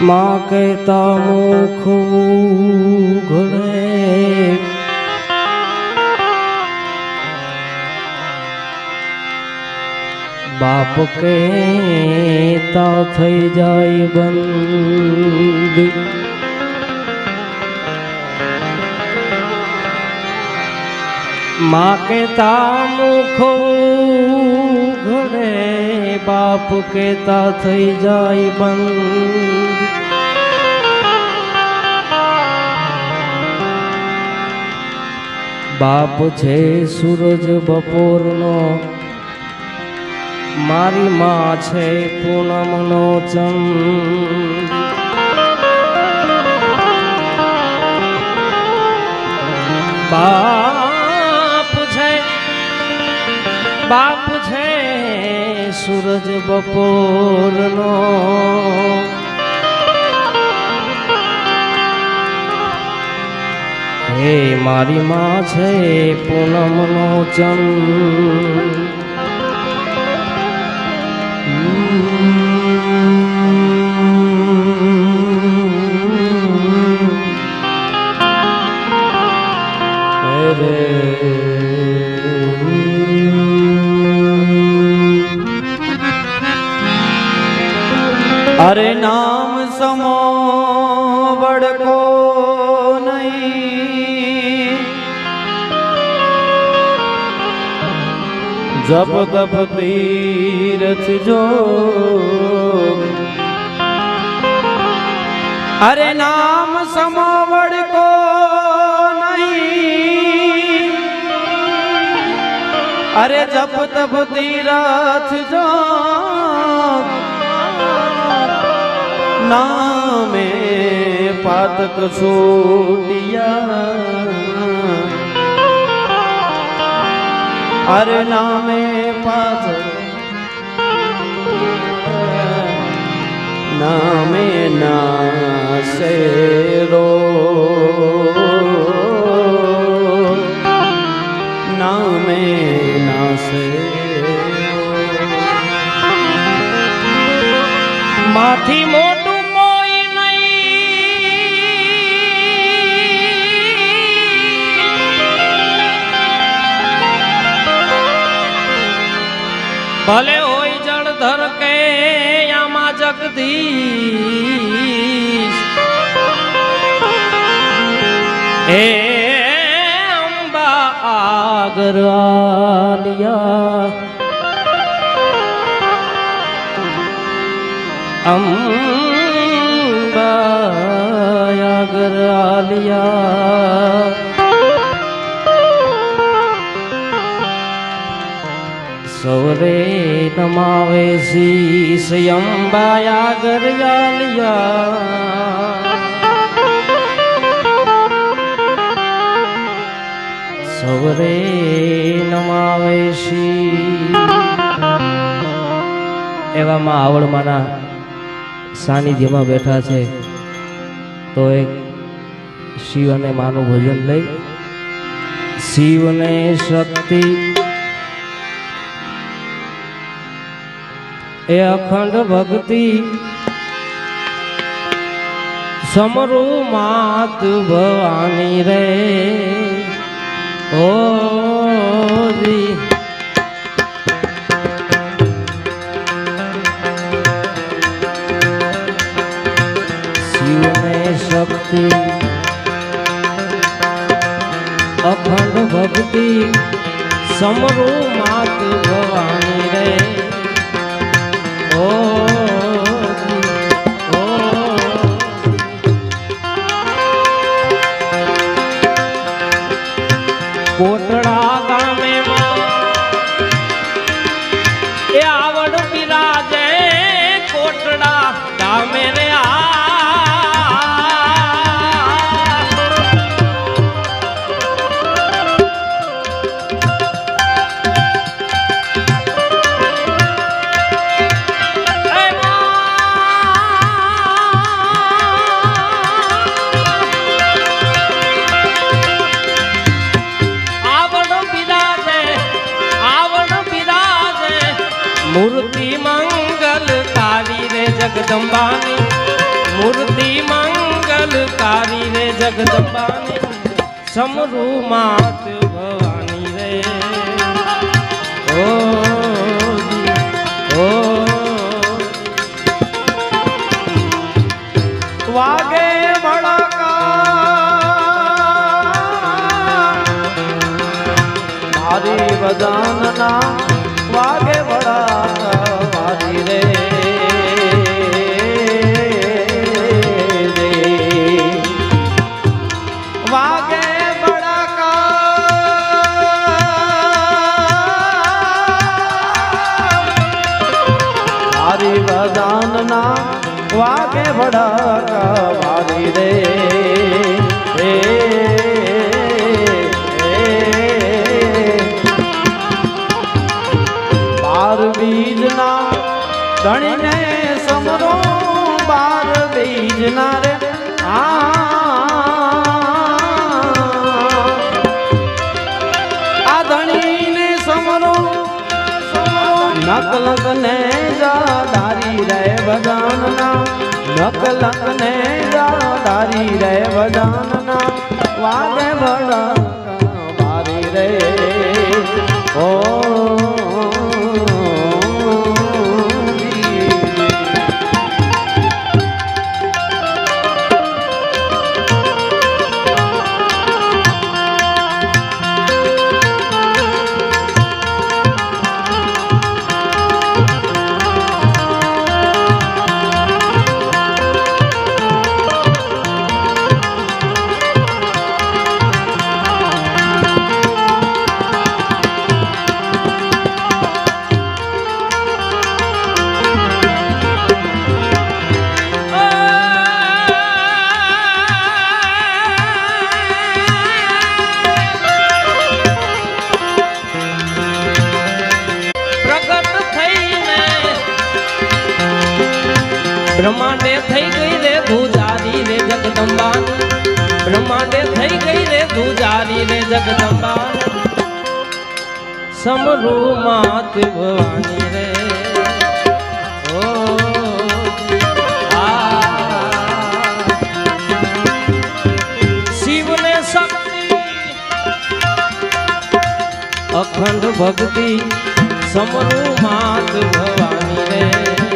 માં કહેતા મુખ ઘડે બાપ કહેતા થઈ જાય બંધ. માં કહેતા મુખ ઘડે બાપ કહેતા થઈ જાય બંધ બાપ છે સૂરજ બપોરનો મારી માં છે પૂનમનો ચંદ બાપ બાપ છે સૂરજ બપોરનો. હે મારી માં છે પૂનમનો ચંદ हरे नाम समो बड़को नहीं जब तब तीरथ जो हरे नाम समो बड़को नहीं अरे जब तब तीरथ जो નામે પાતક છોડિયા અરે નામે પાતક. નામે નાસે રો. નામે નાસે માથી મોટું ભલે હોય જળધર કે આમાં જગદીશ. હે અંબા આગર આલિયા અંબાયાગર આલિયા સૌરે નમાવે શીશ અંબાયા આલિયા સૌરે નમાવે એવામાં આવડમાના સાનિધ્યમાં બેઠા છે તો એક શિવ અને માનું ભજન લઈ શિવને શક્તિ એ અખંડ ભક્તિ સમરૂ માત ભવાની રે. ઓ શિવને શક્તિ. અખંડ ભક્તિ સમરૂ માત ભવાની રે. જગદંબાની મૂર્તિ મંગલકારી રે જગદંબાની, સમરૂ માત ભવાની રે. ઓ ઓ વાગે મારી બદાનના વાગે વડા મારી રે. આ ધણીને સમરો નકલક ને જાદારી રે બદાનના નકલક ને જાદારી રે બદાનના વાગે બ્રહ્માંડે થઈ ગઈ રે ધુજારી રે જગદંબા. સમરૂ માત ભવાની રે શિવને અખંડ ભક્તિ સમરૂ માત ભવાની રે.